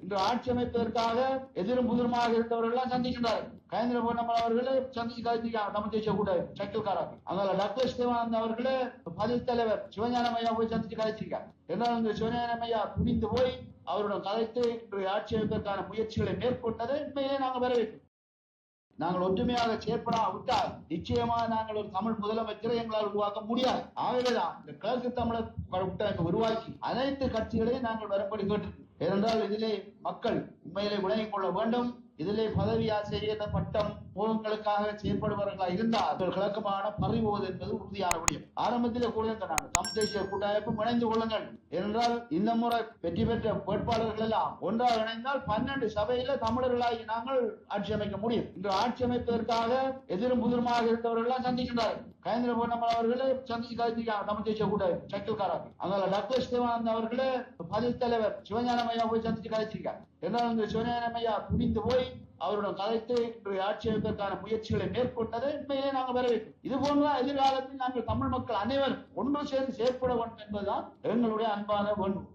இன்று ஆட்சி அமைப்பதற்காக எதிரும் புதிருமாக இருந்தவர்கள் சந்திக்கின்றார்கள். கயந்திர பொன்னம்மல் அவர்களே சந்திச்சு கழிச்சிருக்காங்க தமிழ் தேசிய கூட சைக்கிள்காரர்கள். அதனால டக்ளஸ் தேவானந்த் அவர்களே பதில் தலைவர் சிவஞான ஐயா போய் சந்திச்சு கழிச்சிருக்காங்க என்னால் இந்த சிவஞானம் ஐயா துணிந்து போய் அவருடன் கலைத்து இன்று ஆட்சி அமைப்பதற்கான முயற்சிகளை மேற்கொண்டது உண்மையிலே நாங்கள் வரவேற்கிறோம். நாங்கள் ஒற்றுமையாக செயற்படா விட்டால் நிச்சயமா நாங்கள் ஒரு தமிழ் முதலமைச்சரை எங்களால் உருவாக்க முடியாது. ஆகவேதான் இந்த கிழக்கு தமிழர் கூட்டமைப்பை உருவாக்கி அனைத்து கட்சிகளையும் நாங்கள் வரும்படி கேட்டிருக்கிறோம் ஏனென்றால் இதிலே மக்கள் உண்மையிலே விளங்கிக் கொள்ள வேண்டும். இதிலே பதவி ஆசை பட்டம் போகங்களுக்காக செயற்படுபவர்களாக இருந்தால் அவர்கள் கிழக்கமான பறிபோவது என்பது உறுதியான முடியும் ஆரம்பத்திலே கூட சொன்னாங்க. தமிழ் தேசிய கூட்டமைப்பு இணைந்து கொள்ளுங்கள். என்றால் இந்த முறை வெற்றி பெற்ற வேட்பாளர்கள் எல்லாம் ஒன்றாக இணைந்தால் பன்னெண்டு சபையில தமிழர்களாகி நாங்கள் ஆட்சி அமைக்க முடியும். இன்று ஆட்சி அமைப்பதற்காக எதிரும் புதிருமாக இருந்தவர்கள் சந்திக்கின்றார்கள். கயந்திர பொன்னம்மல் அவர்களே சந்திச்சு கழிச்சிருக்காங்க தமிழ் தேசிய கூட சைக்கிள்காரர்கள். அதனால டக்ளஸ் தேவானந்த் அவர்களே பதில் தலைவர். சிவஞானமையா போய் சந்திச்சு கழிச்சிருக்காங்க என்றால் இந்த சிவஞானமையா துணிந்து போய் அவருடன் கலைத்து இன்று ஆட்சியமைப்பதற்கான முயற்சிகளை மேற்கொண்டதை உண்மையிலே நாங்கள் வரவேற்கும் இது போன்ற எதிர்காலத்தில் நாங்கள் தமிழ் மக்கள் அனைவரும் ஒன்று சேர்ந்து செயற்பட வேண்டும் என்பதுதான் எங்களுடைய அன்பான வேண்டுகோள்.